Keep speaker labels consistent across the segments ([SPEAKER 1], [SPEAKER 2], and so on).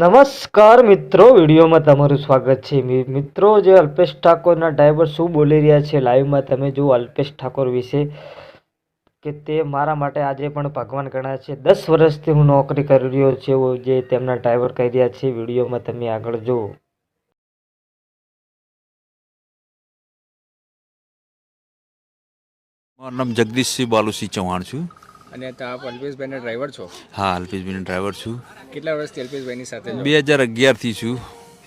[SPEAKER 1] નમસ્કાર મિત્રો, વિડીયોમાં તમારું સ્વાગત છે. મિત્રો, જે અલ્પેશ ઠાકોરના ડ્રાઈવર શું બોલી રહ્યા છે લાઈવમાં, તમે જુઓ અલ્પેશ ઠાકોર વિશે કે તે મારા માટે આજે પણ ભગવાન ગણાય છે. દસ વર્ષથી હું નોકરી કરી રહ્યો છું જે તેમના ડ્રાઈવર કહી રહ્યા છે. વિડીયોમાં તમે આગળ જુઓ.
[SPEAKER 2] મારું નામ જગદીશસિંહ બાલુસિંહ ચૌહાણ છું.
[SPEAKER 3] અને આપ અલ્પેશભાઈના ડ્રાઈવર છો?
[SPEAKER 2] હા અલ્પેશભાઈનો ડ્રાઈવર છું.
[SPEAKER 3] કેટલા વર્ષથી અલ્પેશભાઈની સાથે
[SPEAKER 2] બે હજાર અગિયારથી છું.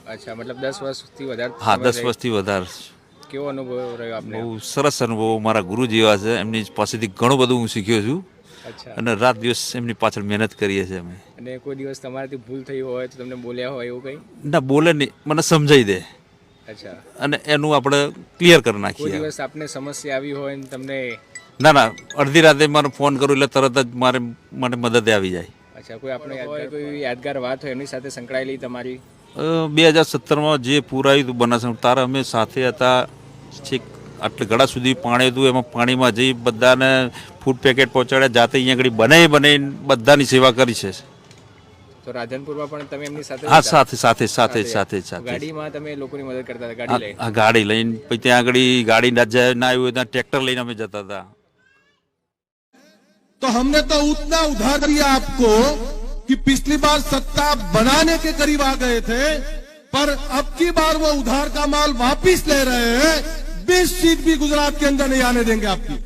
[SPEAKER 3] અચ્છા મતલબ દસ વર્ષથી વધારે
[SPEAKER 2] હા દસ વર્ષથી વધારે
[SPEAKER 3] કેવો અનુભવ રહ્યો આપને?
[SPEAKER 2] બહુ સરસ અનુભવ મારા ગુરુ જેવા છે. એમની પાસેથી ઘણું બધું હું શીખ્યો છું. અને રાત દિવસ એમની પાછળ મહેનત કરીએ છીએ અમે.
[SPEAKER 3] અને કોઈ દિવસ તમારાથી ભૂલ થઈ હોય તો તમને બોલ્યા હોય એવું કંઈ?
[SPEAKER 2] ના બોલે નહીં. મને સમજાવી દે.
[SPEAKER 3] અચ્છા.
[SPEAKER 2] અને એનું આપણે ક્લિયર કરી
[SPEAKER 3] કોઈ
[SPEAKER 2] નાખીએ
[SPEAKER 3] દિવસ આપને સમસ્યા આવી હોય ને તમને
[SPEAKER 2] ના ના અડધી રાતે મારે ફોન કરું એટલે તરત જ મારે મને મદદ આવી જાય.
[SPEAKER 3] અચ્છા કોઈ આપણે યાદગાર કોઈ યાદગાર વાત હોય એમની સાથે સંકળાયેલી તમારી?
[SPEAKER 2] બે હજાર સત્તરમાં જે પૂર આવ્યું હતું બનાસકાંઠા તારે અમે સાથે હતા છેક આટલે ગળા સુધી પાણી હતું એમાં પાણીમાં જઈ બધાને ફૂડ પેકેટ પહોંચાડ્યા જાતે અહીંયા આગળ બનાવી બનાવીને બધાની સેવા કરી છે.
[SPEAKER 3] તો રાધનપુરમાં પણ તમે એમની સાથે
[SPEAKER 2] હા
[SPEAKER 3] હતા?
[SPEAKER 2] સાથે સાથે સાથે સાથે સાથે
[SPEAKER 3] ગાડીમાં તમે લોકોની મદદ કરતા હતા ગાડી લઈ
[SPEAKER 2] આ ગાડી લઈને પછી ત્યાં આગળ ગાડી ના જાય ના આવ્યું હોય ત્યાં ટ્રેક્ટર લઈને અમે જતા હતા
[SPEAKER 4] तो हमने तो उतना उधार दिया आपको कि पिछली बार सत्ता बनाने के करीब आ गए थे पर अब की बार वो उधार का माल वापिस ले रहे हैं बीस सीट भी गुजरात के अंदर नहीं आने देंगे आपकी